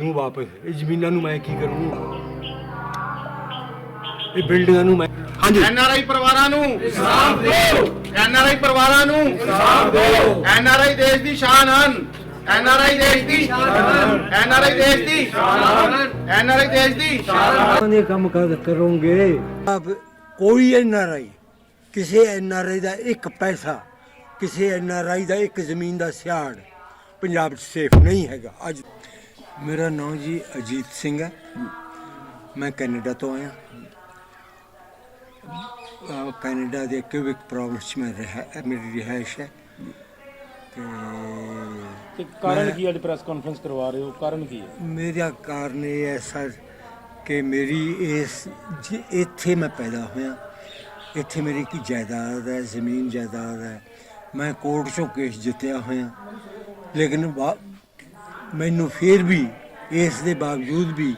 ਲੂੰ ਵਾਪਸ। ਇਹ ਜ਼ਮੀਨਾਂ ਨੂੰ ਮੈਂ ਕੀ ਕਰੂੰ? ਇਹ ਬਿਲਡਿੰਗਾਂ ਨੂੰ ਮੈਂ ਹਾਂਜੀ। ਐਨਆਰਆਈ ਪਰਿਵਾਰਾਂ ਨੂੰ ਇਨਸਾਫ ਦਿਓ। ਐਨਆਰਆਈ ਪਰਿਵਾਰਾਂ ਨੂੰ ਇਨਸਾਫ ਦਿਓ। ਐਨਆਰਆਈ ਦੇਸ਼ ਦੀ ਸ਼ਾਨ ਹਨ। ਐਨਆਰਆਈ ਦੇਸ਼ ਦੀ ਸ਼ਾਨ ਹਨ ਐਨਆਰਆਈ ਦੇਸ਼ ਦੀ ਸ਼ਾਨ ਹਨ। ਐਨਆਰਆਈ ਦੇਸ਼ ਦੀ ਸ਼ਾਨ ਹਨ। ਦੇ ਕੰਮ ਕਰ ਕਰੋਗੇ। ਆਪ ਕੋਈ ਐਨਆਰਆਈ ਕਿਸੇ ਐਨਆਰਆਈ ਦਾ ਇੱਕ ਪੈਸਾ ਕਿਸੇ ਐਨਆਰਆਈ ਦਾ ਇੱਕ ਜ਼ਮੀਨ ਦਾ ਸਿਆੜ ਪੰਜਾਬ 'ਚ ਸੇਫ ਨਹੀਂ ਹੈਗਾ। ਅੱਜ ਮੇਰਾ ਨਾਮ ਜੀ ਅਜੀਤ ਸਿੰਘ ਹੈ। ਮੈਂ ਕੈਨੇਡਾ ਤੋਂ ਆਇਆ। ਅਹ ਕੈਨੇਡਾ ਦੇ ਕਿਊਬਿਕ ਪ੍ਰੋਵਿੰਸ 'ਚ ਮੈਂ ਰਿਹਾ ਮੇਰੀ ਰਿਹਾਇਸ਼ ਹੈ। ਤੇ ਤੇ ਕਾਰਨ ਕੀ ਅੱਜ ਪ੍ਰੈਸ ਕਾਨਫਰੰਸ ਕਰਵਾ ਰਹੇ ਹੋ। ਕਾਰਨ ਕੀ ਹੈ? ਮੇਰਾ ਕਾਰਨ ਇਹ ਹੈ ਸਰ ਕਿ ਮੇਰੀ ਇਸ ਜ- ਇੱਥੇ ਮੈਂ ਪੈਦਾ ਹੋਇਆ। ਇੱਥੇ ਮੇਰੀ ਕੀ ਜਾਇਦਾਦ ਹੈ ਜ਼ਮੀਨ ਜਾਇਦਾਦ ਹੈ। ਮੈਂ ਕੋਰਟ 'ਚੋਂ ਕੇਸ ਜਿੱਤਿਆ ਹੋਇਆ। ਲੇਕਿਨ ਬਾ- ਮੈਨੂੰ ਫਿਰ ਵੀ ਇਸ ਦੇ ਬਾਵਜੂਦ ਵੀ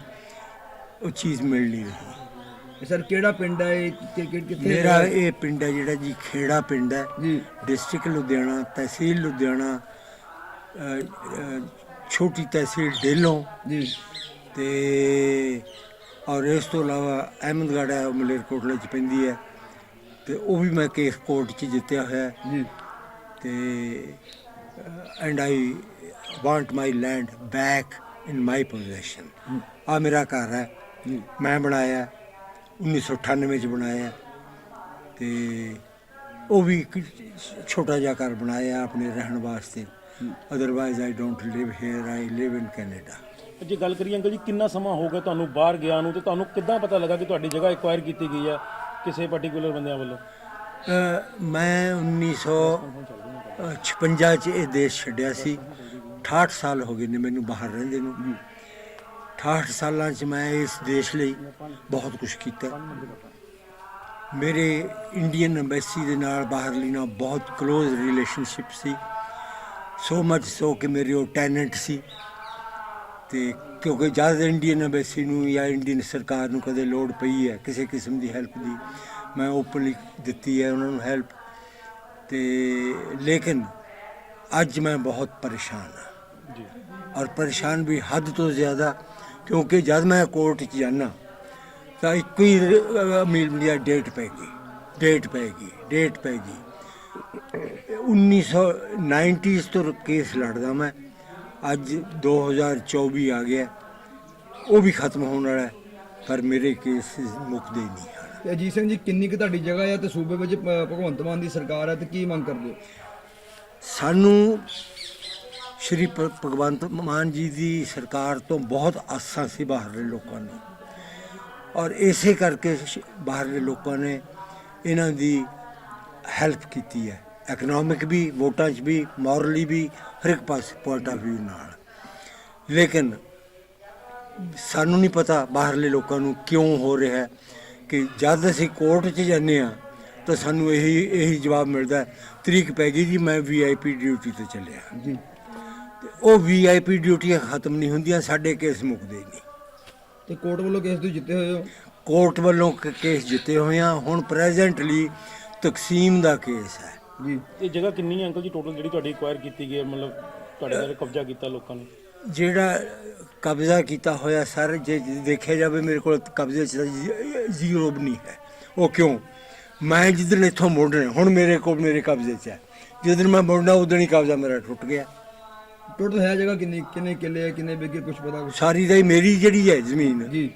ਉਹ ਚੀਜ਼ ਮਿਲ ਨਹੀਂ। ਰਹੀ ਸਰ ਕਿਹੜਾ ਪਿੰਡ ਹੈ? ਇਹ ਕਿ- ਕਿ- ਕਿੱਥੇ ਮੇਰਾ? ਇਹ ਪਿੰਡ ਹੈ ਜਿਹੜਾ ਜੀ ਖੇੜਾ ਪਿੰਡ ਹੈ। ਜੀ। ਡਿਸਟ੍ਰਿਕਟ ਲੁਧਿਆਣਾ ਤਹਿਸੀਲ ਲੁਧਿਆਣਾ ਅ, ਅ, ਛੋਟੀ ਤਹਿਸੀਲ ਢੇਲੋਂ ਜੀ। ਤੇ ਔਰ ਇਸ ਤੋਂ ਇਲਾਵਾ ਅਹਿਮਦਗੜ੍ਹ ਹੈ ਉਹ ਮਲੇਰਕੋਟਲੇ ਚ ਪੈਂਦੀ ਹੈ। ਤੇ ਉਹ ਵੀ ਮੈਂ ਕੇਸ ਕੋਰਟ ਚ ਜਿੱਤਿਆ ਹੋਇਆ ਹੈ। ਜੀ। ਤੇ and I want my land back in my position ਆ ਮੇਰਾ ਘਰ ਹੈ ਮੈਂ ਬਣਾਇਆ 1998 ਚ ਬਣਾਇਆ ਤੇ ਉਹ ਵੀ ਛੋਟਾ ਜਿਹਾ ਘਰ ਬਣਾਇਆ ਆਪਣੇ ਰਹਿਣ ਵਾਸਤੇ otherwise I don't live here I live in Canada ਜੇ ਗੱਲ ਕਰੀਏ ਅੰਕਲ ਜੀ ਕਿੰਨਾ ਸਮਾਂ ਹੋ ਗਿਆ ਤੁਹਾਨੂੰ ਬਾਹਰ ਗਿਆ ਨੂੰ ਤੇ ਤੁਹਾਨੂੰ ਕਿੱਦਾਂ ਪਤਾ ਲੱਗਾ ਕਿ ਤੁਹਾਡੀ ਜਗ੍ਹਾ ਐਕਵਾਇਰ ਕੀਤੀ ਗਈ ਹੈ ਕਿਸੇ ਪਾਰਟਿਕੂਲਰ ਬੰਦਿਆਂ ਵੱਲੋਂ ਮੈਂ 1900 56 ਚ ਇਹ ਦੇਸ਼ ਛੱਡਿਆ ਸੀ। 68 ਸਾਲ ਹੋ ਗਏ ਨੇ ਮੈਨੂੰ ਬਾਹਰ ਰਹਿੰਦੇ ਨੂੰ। 68 ਸਾਲਾਂ 'ਚ ਮੈਂ ਇਸ ਦੇਸ਼ ਲਈ ਬਹੁਤ ਕੁਝ ਕੀਤਾ। ਮੇਰੇ ਇੰਡੀਅਨ ਐਮਬੈਸੀ ਦੇ ਨਾਲ ਬਾਹਰਲੀ ਨਾ ਬਹੁਤ ক্লোਜ਼ ਰਿਲੇਸ਼ਨਸ਼ਿਪ ਸੀ। ਸੋ ਮਚ ਸੋ ਕਿ ਮੇਰੇ ਉਹ ਟੈਨੈਂਟ ਸੀ। ਤੇ ਕਿਉਂਕਿ ਜਦ ਇੰਡੀਅਨ ਐਮਬੈਸੀ ਨੂੰ ਜਾਂ ਇੰਡੀਅਨ ਸਰਕਾਰ ਨੂੰ ਕਦੇ ਲੋੜ ਪਈ ਹੈ ਕਿਸੇ ਕਿਸਮ ਦੀ ਹੈਲਪ ਦੀ, ਮੈਂ ਓਪਨਲੀ ਦਿੱਤੀ ਹੈ, ਉਹਨਾਂ ਨੂੰ ਹੈਲਪ ਤੇ ਲੇਕਿਨ ਅੱਜ ਮੈਂ ਬਹੁਤ ਪਰੇਸ਼ਾਨ ਹਾਂ। ਜੀ। ਔਰ ਪਰੇਸ਼ਾਨ ਵੀ ਹੱਦ ਤੋਂ ਜ਼ਿਆਦਾ ਕਿਉਂਕਿ ਜਦ ਮੈਂ ਕੋਰਟ 'ਚ ਜਾਣਾ ਤਾਂ ਇੱਕੋ ਹੀ ਮੀਲ ਮੀਡੀਆ ਡੇਟ ਪੈ ਗਈ ਡੇਟ ਪੈ ਗਈ ਡੇਟ ਪੈ ਗਈ। 1990s ਤੋਂ ਕੇਸ ਲੜਦਾ ਮੈਂ ਅੱਜ 2024 ਆ ਗਿਆ ਉਹ ਵੀ ਖਤਮ ਹੋਣ ਵਾਲਾ ਪਰ ਮੇਰੇ ਕੇਸ ਮੁੱਕਦੇ ਨਹੀਂ ਤੇ ਅਜੀਤ ਸਿੰਘ ਜੀ, ਕਿੰਨੀ ਕੁ ਤੁਹਾਡੀ ਜਗ੍ਹਾ ਹੈ ਤੇ ਸੂਬੇ ਵਿੱਚ ਭ- ਭਗਵੰਤ ਮਾਨ ਦੀ ਸਰਕਾਰ ਹੈ ਤੇ ਕੀ ਮੰਗ ਕਰਦੇ ਹੋ? ਸਾਨੂੰ ਸ਼੍ਰੀ ਭ- ਭਗਵੰਤ ਮਾਨ ਜੀ ਦੀ ਸਰਕਾਰ ਤੋਂ ਬਹੁਤ ਆਸਾਂ ਸੀ ਬਾਹਰਲੇ ਲੋਕਾਂ ਨੂੰ। ਔਰ ਇਸੇ ਕਰਕੇ ਸ਼- ਬਾਹਰਲੇ ਲੋਕਾਂ ਨੇ ਇਹਨਾਂ ਦੀ ਹੈਲਪ ਕੀਤੀ ਹੈ। ਇਕਨੋਮਿਕ ਵੀ, ਵੋਟਾਂ 'ਚ ਵੀ ਮੋਰਲੀ ਵੀ, ਹਰ ਇੱਕ ਪਾਸੇ ਪੁਆਇੰਟ ਆਫ ਵਿਊ ਨਾਲ। ਲੇਕਿਨ ਸਾਨੂੰ ਨਹੀਂ ਪਤਾ ਬਾਹਰਲੇ ਲੋਕਾਂ ਨੂੰ ਕਿਉਂ ਹੋ ਰਿਹਾ ਹੈ। ਕਿ ਜਦ ਅਸੀਂ ਕੋਰਟ 'ਚ ਜਾਂਦੇ ਆ ਤਾਂ ਸਾਨੂੰ ਇਹੀ ਇਹੀ ਜਵਾਬ ਮਿਲਦਾ ਤਰੀਕ ਪੈ ਗਈ ਜੀ ਮੈਂ ਵੀਆਈਪੀ ਡਿਊਟੀ ਤੇ ਚੱਲਿਆ। ਜੀ। ਤੇ ਉਹ ਵੀਆਈਪੀ ਡਿਊਟੀਆਂ ਖਤਮ ਨਹੀਂ ਹੁੰਦੀਆਂ ਸਾਡੇ ਕੇਸ ਮੁੱਕਦੇ ਨਹੀਂ। ਤੇ ਕੋਰਟ ਵੱਲੋਂ ਕੇਸ ਤੁਸੀਂ ਜਿੱਤੇ ਹੋਏ ਹੋ? ਕੋਰਟ ਵੱਲੋਂ ਕੇਸ ਜਿੱਤੇ ਹੋਏ ਆ ਹੁਣ ਪ੍ਰੈਜ਼ੈਂਟਲੀ ਤਕਸੀਮ ਦਾ ਕੇਸ ਹੈ। ਜੀ। ਇਹ ਜਗ੍ਹਾ ਕਿੰਨੀ ਹੈ ਅੰਕਲ ਜੀ? ਟੋਟਲ ਜਿਹੜੀ ਤੁਹਾਡੀ ਐਕਵਾਇਰ ਕੀਤੀ ਗਈ ਹੈ ਮਤਲਬ ਤੁਹਾਡੇ ਤੇ ਕਬਜ਼ਾ ਕੀਤਾ ਲੋਕਾਂ ਨੇ? ਜਿਹੜਾ ਕਬਜ਼ਾ ਕੀਤਾ ਹੋਇਆ ਸਰ ਜੇ ਦੇਖਿਆ ਜਾਵੇ ਮੇਰੇ ਕੋਲ ਕਬਜ਼ੇ 'ਚ ਜ਼ੀਰੋ ਵੀ ਨਹੀਂ ਹੈ। ਉਹ ਕਿਉਂ? ਮੈਂ ਜਿੱਦਣ ਇੱਥੋਂ ਮੁੜਨਾ ਹੁਣ ਮੇਰੇ ਕੋਲ ਮੇਰੇ ਕਬਜ਼ੇ 'ਚ ਹੈ। ਜਿੱਦਣ ਮੈਂ ਮੁੜਨਾ ਉਦੋਂ ਹੀ ਕਬਜ਼ਾ ਮੇਰਾ ਟੁੱਟ ਗਿਆ। ਟੋਟਲ ਹੈ ਜਗ੍ਹਾ ਕਿੰਨੀ ਕਿੰਨੇ ਕਿੱਲੇ ਹੈ ਕਿੰਨੇ ਬਿੱਗੇ ਕੁਝ ਪਤਾ ਕੁਛ? ਸਾਰੀ ਦਾ ਹੀ ਮੇਰੀ ਜਿਹੜੀ ਹੈ ਜ਼ਮੀਨ ਜੀ।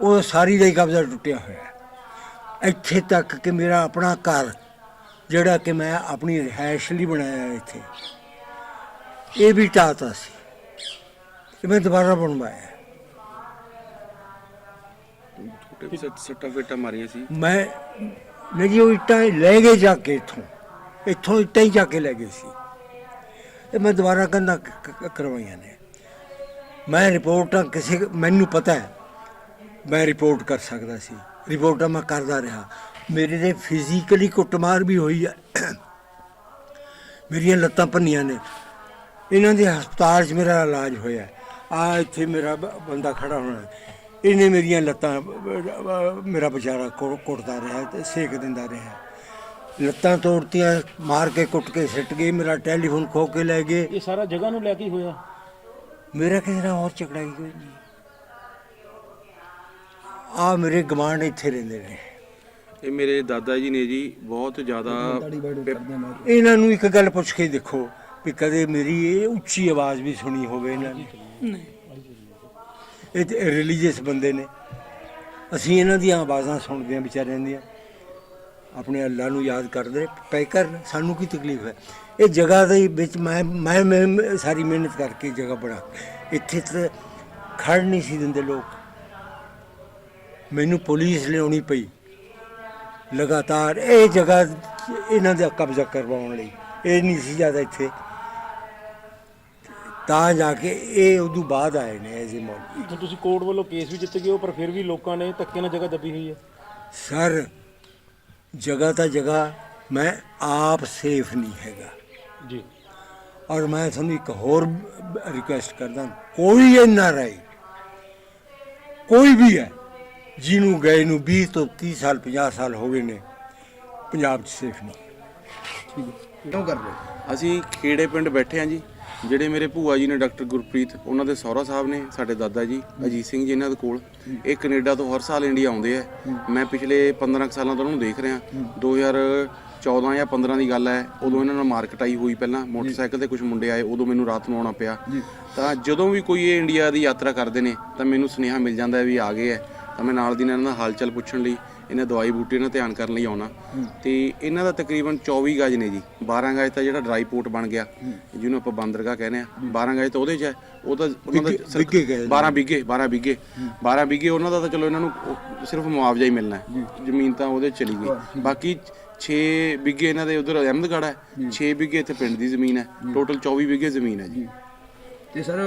ਉਹ ਸਾਰੀ ਦਾ ਹੀ ਕਬਜ਼ਾ ਟੁੱਟਿਆ ਹੋਇਆ ਹੈ। ਇੱਥੇ ਤੱਕ ਕਿ ਮੇਰਾ ਆਪਣਾ ਘਰ ਜਿਹੜਾ ਕਿ ਮੈਂ ਆਪਣੀ ਰਿਹਾਇਸ਼ ਲਈ ਬਣਾਇਆ ਇੱਥੇ ਇਹ ਵੀ ਢਾਤਾ ਸੀ। ਇਹ ਮੈਂ ਦੁਬਾਰਾ ਬਣਵਾਇਆ। ਛੋਟੇ ਸੱਟ ਸੱਟਾਂ ਫੇਟਾਂ ਮਾਰੀਆਂ ਸੀ। ਮੈਂ ਨਹੀਂ ਜੀ ਉਹ ਇੱਟਾਂ ਲੈ ਗਏ ਜਾ ਕੇ ਇੱਥੋਂ। ਇੱਥੋਂ ਇੱਟਾਂ ਹੀ ਜਾ ਕੇ ਲੈ ਗਏ ਸੀ। ਇਹ ਮੈਂ ਦੁਬਾਰਾ ਕੰਦਾ ਕਰਵਾਈਆਂ ਨੇ। ਮੈਂ ਰਿਪੋਰਟਾਂ ਕਿਸੇ ਮੈਨੂੰ ਪਤਾ ਹੈ ਮੈਂ ਰਿਪੋਰਟ ਕਰ ਸਕਦਾ ਸੀ। ਰਿਪੋਰਟਾਂ ਮੈਂ ਕਰਦਾ ਰਿਹਾ। ਮੇਰੇ ਤੇ ਫਿਜ਼ੀਕਲੀ ਕੁੱਟਮਾਰ ਵੀ ਹੋਈ ਹੈ। ਮੇਰੀਆਂ ਲੱਤਾਂ ਭੰਨੀਆਂ ਨੇ। ਇਹਨਾਂ ਦੇ ਹਸਪਤਾਲ 'ਚ ਮੇਰਾ ਇਲਾਜ ਹੋਇਆ। ਆ ਇੱਥੇ ਮੇਰਾ ਬੰਦਾ ਖੜਾ ਹੋਣਾ। ਇਹਨੇ ਮੇਰੀਆਂ ਲੱਤਾਂ ਮੇਰਾ ਵਿਚਾਰਾ ਕੁੱਟਦਾ ਰਿਹਾ ਤੇ ਸੇਕ ਦਿੰਦਾ ਰਿਹਾ। ਲੱਤਾਂ ਤੋੜਤੀਆਂ ਮਾਰ ਕੇ ਕੁੱਟ ਕੇ ਸਿੱਟ ਗਏ ਮੇਰਾ ਟੈਲੀਫੋਨ ਖੋ ਕੇ ਲੈ ਗਏ। ਇਹ ਸਾਰਾ ਜਗ੍ਹਾ ਨੂੰ ਲੈ ਕੇ ਹੋਇਆ? ਮੇਰਾ ਕਿਸੇ ਨਾਲ ਹੋਰ ਝਗੜਾ ਹੀ ਕੋਈ ਨਹੀਂ। ਆ ਮੇਰੇ ਗਵਾਂਢ ਇੱਥੇ ਰਹਿੰਦੇ ਨੇ। ਇਹ ਮੇਰੇ ਦਾਦਾ ਜੀ ਨੇ ਜੀ ਬਹੁਤ ਜ਼ਿਆਦਾ ਇਹਨਾਂ ਨੂੰ ਇੱਕ ਗੱਲ ਪੁੱਛ ਕੇ ਦੇਖੋ ਵੀ ਕਦੇ ਮੇਰੀ ਇਹ ਉੱਚੀ ਆਵਾਜ਼ ਵੀ ਸੁਣੀ ਹੋਵੇ ਇਹਨਾਂ ਨੇ। ਨਹੀਂ ਇਹ ਰਿਲੀਜੀਅਸ ਬੰਦੇ ਨੇ। ਅਸੀਂ ਇਹਨਾਂ ਦੀਆਂ ਆਵਾਜ਼ਾਂ ਸੁਣਦੇ ਹਾਂ ਵਿਚਾਰਿਆਂ ਦੀਆਂ। ਆਪਣੇ ਅੱਲਾ ਨੂੰ ਯਾਦ ਕਰਦੇ ਪੈ ਕਰਨ ਸਾਨੂੰ ਕੀ ਤਕਲੀਫ ਹੈ? ਇਹ ਜਗ੍ਹਾ ਦੇ ਵਿੱਚ ਮੈਂ ਮੈਂ ਮੈਂ ਸਾਰੀ ਮਿਹਨਤ ਕਰਕੇ ਜਗ੍ਹਾ ਬਣਾ ਇੱਥੇ ਤਾਂ ਖੜ ਨਹੀਂ ਸੀ ਦਿੰਦੇ ਲੋਕ। ਮੈਨੂੰ ਪੁਲਿਸ ਲਿਆਉਣੀ ਪਈ। ਲਗਾਤਾਰ ਇਹ ਜਗ੍ਹਾ ਇਹਨਾਂ ਦਾ ਕਬਜ਼ਾ ਕਰਵਾਉਣ ਲਈ। ਇਹ ਨਹੀਂ ਸੀ ਜ਼ਿਆਦਾ ਇੱਥੇ। ਤਾਂ ਜਾ ਕੇ ਇਹ ਉਦੋਂ ਬਾਅਦ ਆਏ ਨੇ ਐਜ਼ ਮੌਲ ਹੁਣ ਤੁਸੀਂ ਕੋਰਟ ਵੱਲੋਂ ਕੇਸ ਵੀ ਜਿੱਤ ਗਏ ਹੋ ਪਰ ਫਿਰ ਵੀ ਲੋਕਾਂ ਨੇ ਧੱਕੇ ਨਾਲ ਜਗ੍ਹਾ ਦੱਬੀ ਹੋਈ ਹੈ। ਸਰ ਜਗ੍ਹਾ ਤਾਂ ਜਗ੍ਹਾ ਮੈਂ ਆਪ ਸੇਫ ਨਹੀਂ ਹੈਗਾ। ਜੀ। ਔਰ ਮੈਂ ਤੁਹਾਨੂੰ ਇੱਕ ਹੋਰ ਰਿਕੁਐਸਟ ਕਰਦਾ ਕੋਈ ਐਨ ਆਰ ਆਈ ਕੋਈ ਵੀ ਹੈ ਜਿਹਨੂੰ ਗਏ ਨੂੰ 20 ਤੋਂ 30 ਸਾਲ 50 ਸਾਲ ਹੋ ਗਏ ਨੇ ਪੰਜਾਬ 'ਚ ਸੇਫ ਨਹੀਂ। ਕਿਉਂ ਕਰ ਰਹੇ ਅਸੀਂ ਖੇੜੇ ਪਿੰਡ ਬੈਠੇ ਆ ਜੀ। ਜਿਹੜੇ ਮੇਰੇ ਭੂਆ ਜੀ ਨੇ ਡਾਕਟਰ ਗੁਰਪ੍ਰੀਤ ਉਹਨਾਂ ਦੇ ਸਹੁਰਾ ਸਾਹਿਬ ਨੇ ਸਾਡੇ ਦਾਦਾ ਜੀ ਅਜੀਤ ਸਿੰਘ ਜੀ ਇਹਨਾਂ ਦੇ ਕੋਲ। ਇਹ ਕੈਨੇਡਾ ਤੋਂ ਹਰ ਸਾਲ ਇੰਡੀਆ ਆਉਂਦੇ ਆ। ਮੈਂ ਪਿਛਲੇ 15 ਕੁ ਸਾਲਾਂ ਤੋਂ ਉਹਨਾਂ ਨੂੰ ਦੇਖ ਰਿਹਾ। 2014 ਜਾਂ 15 ਦੀ ਗੱਲ ਹੈ ਉਦੋਂ ਇਹਨਾਂ ਨਾਲ ਮਾਰ ਕਟਾਈ ਹੋਈ ਪਹਿਲਾਂ। ਮੋਟਰਸਾਈਕਲ ਤੇ ਕੁਝ ਮੁੰਡੇ ਆਏ ਉਦੋਂ ਮੈਨੂੰ ਰਾਤ ਨੂੰ ਆਉਣਾ ਪਿਆ। ਤਾਂ ਜਦੋਂ ਵੀ ਕੋਈ ਇਹ ਇੰਡੀਆ ਦੀ ਯਾਤਰਾ ਕਰਦੇ ਨੇ ਤਾਂ ਮੈਨੂੰ ਸੁਨੇਹਾ ਮਿਲ ਜਾਂਦਾ ਹੈ ਵੀ ਆ ਗਏ ਹੈ ਤਾਂ ਮੈਂ ਨਾਲ ਦੀ ਨਾਲ ਇਹਨਾਂ ਦਾ ਹਾਲ ਚਾਲ ਪੁੱਛਣ ਲਈ ਇਹਨਾਂ ਦਵਾਈ ਬੂਟੀ ਨਾਲ ਧਿਆਨ ਕਰਨ ਲਈ ਆਉਣਾ। ਤੇ ਇਹਨਾਂ ਦਾ ਤਕਰੀਬਨ 24 ਗਜ ਨੇ ਜੀ। 12 ਗਜ ਤਾਂ ਜਿਹੜਾ ਡਰਾਈ ਪੋਰਟ ਬਣ ਗਿਆ ਜਿਹਨੂੰ ਆਪਾਂ ਬੰਦਰਗਾਹ ਕਹਿੰਦੇ ਆ। 12 ਗਜ ਤਾਂ ਉਹਦੇ 'ਚ ਹੈ। ਉਹ ਤਾਂ ਉਹਨਾਂ ਦਾ ਬਿੱਗੇ- ਸਿਰਫ ਬਿੱਗੇ ਗਏ ਨੇ। 12 ਬਿੱਗੇ 12 ਬਿੱਗੇ। 12 ਬਿੱਗੇ ਉਹਨਾਂ ਦਾ ਤਾਂ ਚਲੋ ਇਹਨਾਂ ਨੂੰ ਸਿਰਫ ਮੁਆਵਜ਼ਾ ਹੀ ਮਿਲਣਾ ਹੈ। ਜ਼ਮੀਨ ਤਾਂ ਉਹਦੇ ਚਲੀ ਗਈ। ਬਾਕੀ 6 ਬਿੱਗੇ ਇਹਨਾਂ ਦੇ ਉਧਰ ਅਹਿਮਦਗੜ੍ਹ ਹੈ। 6 ਬਿੱਗੇ ਇੱਥੇ ਪਿੰਡ ਦੀ ਜ਼ਮੀਨ ਹੈ। ਟੋਟਲ 24 ਬਿੱਗੇ ਜ਼ਮੀਨ ਹੈ ਜੀ। ਤੇ ਸਰ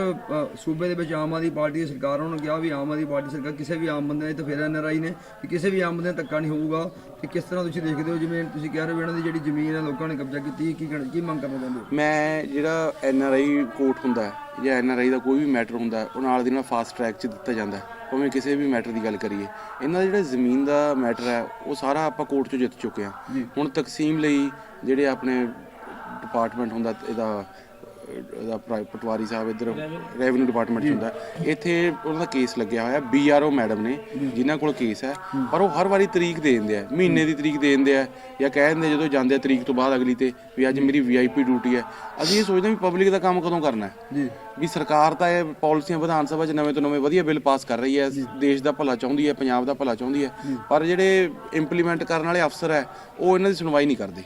ਸੂਬੇ ਦੇ ਵਿੱਚ ਆਮ ਆਦਮੀ ਪਾਰਟੀ ਦੀ ਸਰਕਾਰ ਉਹਨਾਂ ਨੂੰ ਕਿਹਾ ਵੀ ਆਮ ਆਦਮੀ ਪਾਰਟੀ ਸਰਕਾਰ ਕਿਸੇ ਵੀ ਆਮ ਬੰਦੇ ਨੇ ਤਾਂ ਫੇਰ ਐਨਆਰਆਈ ਨੇ ਕਿ ਕਿਸੇ ਵੀ ਆਮ ਬੰਦੇ ਦਾ ਧੱਕਾ ਨਹੀਂ ਹੋਊਗਾ। ਤੇ ਕਿਸ ਤਰ੍ਹਾਂ ਤੁਸੀਂ ਦੇਖਦੇ ਹੋ ਜਿਵੇਂ ਤੁਸੀਂ ਕਹਿ ਰਹੇ ਹੋ ਇਹਨਾਂ ਦੀ ਜਿਹੜੀ ਜ਼ਮੀਨ ਹੈ ਲੋਕਾਂ ਨੇ ਕਬਜ਼ਾ ਕੀਤੀ ਕੀ ਕੀ ਮੰਗ ਕਰਨਾ ਚਾਹੁੰਦੇ ਹੋ? ਮੈਂ ਜਿਹੜਾ ਐਨ ਆਰ ਆਈ ਕੋਰਟ ਹੁੰਦਾ ਹੈ ਜਾਂ ਐਨ ਆਰ ਆਈ ਦਾ ਕੋਈ ਵੀ ਮੈਟਰ ਹੁੰਦਾ ਉਹ ਨਾਲ ਦੀ ਨਾਲ ਫਾਸਟ ਟਰੈਕ 'ਚ ਦਿੱਤਾ ਜਾਂਦਾ ਹੈ। ਭਾਵੇਂ ਕਿਸੇ ਵੀ ਮੈਟਰ ਦੀ ਗੱਲ ਕਰੀਏ। ਇਹਨਾਂ ਦਾ ਜਿਹੜਾ ਜ਼ਮੀਨ ਦਾ ਮੈਟਰ ਹੈ ਉਹ ਸਾਰਾ ਆਪਾਂ ਕੋਰਟ 'ਚੋਂ ਜਿੱਤ ਚੁੱਕੇ ਹਾਂ। ਹੁਣ ਤਕਸੀਮ ਲਈ ਜਿਹੜੇ ਆਪਣੇ ਡਿਪਾਰਟਮੈਂਟ ਹੁੰਦਾ ਇਹਦਾ ਪ੍ਰਾਈ- ਪਟਵਾਰੀ ਸਾਹਿਬ ਇੱਧਰ ਰੈਵਨਿਊ ਡਿਪਾਰਟਮੈਂਟ ਹੁੰਦਾ। ਇੱਥੇ ਉਹਨਾਂ ਦਾ ਕੇਸ ਲੱਗਿਆ ਹੋਇਆ ਬੀਆਰਓ ਮੈਡਮ ਨੇ ਜਿਨ੍ਹਾਂ ਕੋਲ ਕੇਸ ਹੈ। ਪਰ ਉਹ ਹਰ ਵਾਰੀ ਤਰੀਕ ਦੇ ਦਿੰਦੇ ਆ ਮਹੀਨੇ ਦੀ ਤਰੀਕ ਦੇ ਦਿੰਦੇ ਆ ਜਾਂ ਕਹਿ ਦਿੰਦੇ ਜਦੋਂ ਜਾਂਦੇ ਆ ਤਰੀਕ ਤੋਂ ਬਾਅਦ ਅਗਲੀ ਤੇ ਵੀ ਅੱਜ ਮੇਰੀ ਵੀਆਈਪੀ ਡਿਊਟੀ ਹੈ। ਅਸੀਂ ਇਹ ਸੋਚਦੇ ਵੀ ਪਬਲਿਕ ਦਾ ਕੰਮ ਕਦੋਂ ਕਰਨਾ ਹੈ? ਜੀ। ਵੀ ਸਰਕਾਰ ਤਾਂ ਇਹ ਪਾਲਿਸੀਆਂ ਵਿਧਾਨ ਸਭਾ 'ਚ ਨਵੇਂ ਤੋਂ ਨਵੇਂ ਵਧੀਆ ਬਿੱਲ ਪਾਸ ਕਰ ਰਹੀ ਹੈ ਦੇਸ਼ ਦਾ ਭਲਾ ਚਾਹੁੰਦੀ ਹੈ ਪੰਜਾਬ ਦਾ ਭਲਾ ਚਾਹੁੰਦੀ ਹੈ। ਪਰ ਜਿਹੜੇ ਇੰਪਲੀਮੈਂਟ ਕਰਨ ਵਾਲੇ ਅਫਸਰ ਹੈ ਉਹ ਇਹਨਾਂ ਦੀ ਸੁਣਵਾਈ ਨਹੀਂ ਕਰਦੇ।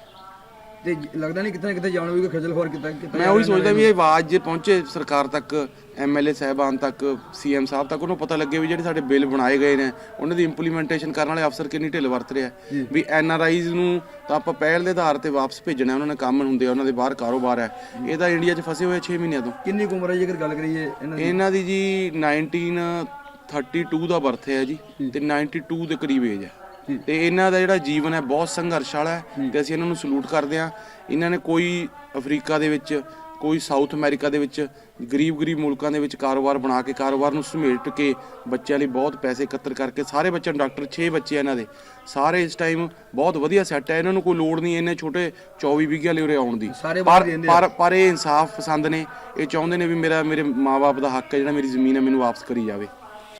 ਤੇ ਲੱਗਦਾ ਨਹੀਂ ਕਿਤੇ ਨਾ ਕਿਤੇ ਜਾਣ ਵੀ ਖਜਲ ਖੋਰ ਕੀਤਾ ਕੀਤਾ ਮੈਂ ਉਹੀ ਸੋਚਦਾ ਵੀ ਇਹ ਆਵਾਜ਼ ਜੇ ਪਹੁੰਚੇ ਸਰਕਾਰ ਤੱਕ ਐਮਐਲਏ ਸਾਹਿਬਾਨ ਤੱਕ ਸੀਐਮ ਸਾਹਿਬ ਤੱਕ ਉਹਨੂੰ ਪਤਾ ਲੱਗੇ ਵੀ ਜਿਹੜੇ ਸਾਡੇ ਬਿੱਲ ਬਣਾਏ ਗਏ ਨੇ ਉਹਨਾਂ ਦੀ ਇੰਪਲੀਮੈਂਟੇਸ਼ਨ ਕਰਨ ਵਾਲੇ ਅਫਸਰ ਕਿੰਨੀ ਢਿੱਲ ਵਰਤ ਰਿਹਾ ਵੀ ਐਨਆਰਆਈਜ਼ ਨੂੰ ਤਾਂ ਆਪਾਂ ਪਹਿਲ ਦੇ ਆਧਾਰ ਤੇ ਵਾਪਸ ਭੇਜਣਾ ਉਹਨਾਂ ਨੇ ਕੰਮ ਹੁੰਦੇ ਆ ਉਹਨਾਂ ਦੇ ਬਾਹਰ ਕਾਰੋਬਾਰ ਹੈ। ਇਹ ਤਾਂ ਇੰਡੀਆ 'ਚ ਫਸੇ ਹੋਏ 6 ਮਹੀਨਿਆਂ ਤੋਂ। ਕਿੰਨੀ ਕੁ ਉਮਰ ਹੈ ਜੇਕਰ ਗੱਲ ਕਰੀਏ ਇਹਨਾਂ ਦੀ? ਇਹਨਾਂ ਦੀ ਜੀ 1932 ਦਾ ਬਰਥ ਹੈ ਜੀ ਤੇ 92 ਦੇ ਕਰੀਬ ਏਜ ਹੈ। ਤੇ ਇਹਨਾਂ ਦਾ ਜਿਹੜਾ ਜੀਵਨ ਹੈ ਬਹੁਤ ਸੰਘਰਸ਼ ਵਾਲਾ ਹੈ। ਤੇ ਅਸੀਂ ਇਹਨਾਂ ਨੂੰ ਸਲੂਟ ਕਰਦੇ ਹਾਂ। ਇਹਨਾਂ ਨੇ ਕੋਈ ਅਫਰੀਕਾ ਦੇ ਵਿੱਚ ਕੋਈ ਸਾਊਥ ਅਮਰੀਕਾ ਦੇ ਵਿੱਚ ਗਰੀਬ-ਗਰੀਬ ਮੁਲਕਾਂ ਦੇ ਵਿੱਚ ਕਾਰੋਬਾਰ ਬਣਾ ਕੇ ਕਾਰੋਬਾਰ ਨੂੰ ਸਮੇਟ ਕੇ ਬੱਚਿਆਂ ਲਈ ਬਹੁਤ ਪੈਸੇ ਇਕੱਤਰ ਕਰਕੇ ਸਾਰੇ ਬੱਚਿਆਂ ਨੂੰ ਡਾਕਟਰ 6 ਬੱਚੇ ਆ ਇਹਨਾਂ ਦੇ। ਸਾਰੇ ਇਸ ਟਾਈਮ ਬਹੁਤ ਵਧੀਆ ਸੈੱਟ ਹੈ। ਇਹਨਾਂ ਨੂੰ ਕੋਈ ਲੋੜ ਨਹੀਂ ਇੰਨੇ ਛੋਟੇ 24 ਵਿਗੇ ਲਈ ਉਰੇ ਆਉਣ ਦੀ। ਪਰ ਪਰ ਇਹ ਇਨਸਾਫ ਪਸੰਦ ਨੇ। ਇਹ ਚਾਹੁੰਦੇ ਨੇ ਵੀ ਮੇਰਾ ਮੇਰੇ ਮਾਪੇ ਦਾ ਹੱਕ ਹੈ ਜਿਹੜਾ ਮੇਰੀ ਜ਼ਮੀਨ ਹੈ ਮੈਨੂੰ ਵਾਪਸ ਕਰੀ ਜਾਵੇ।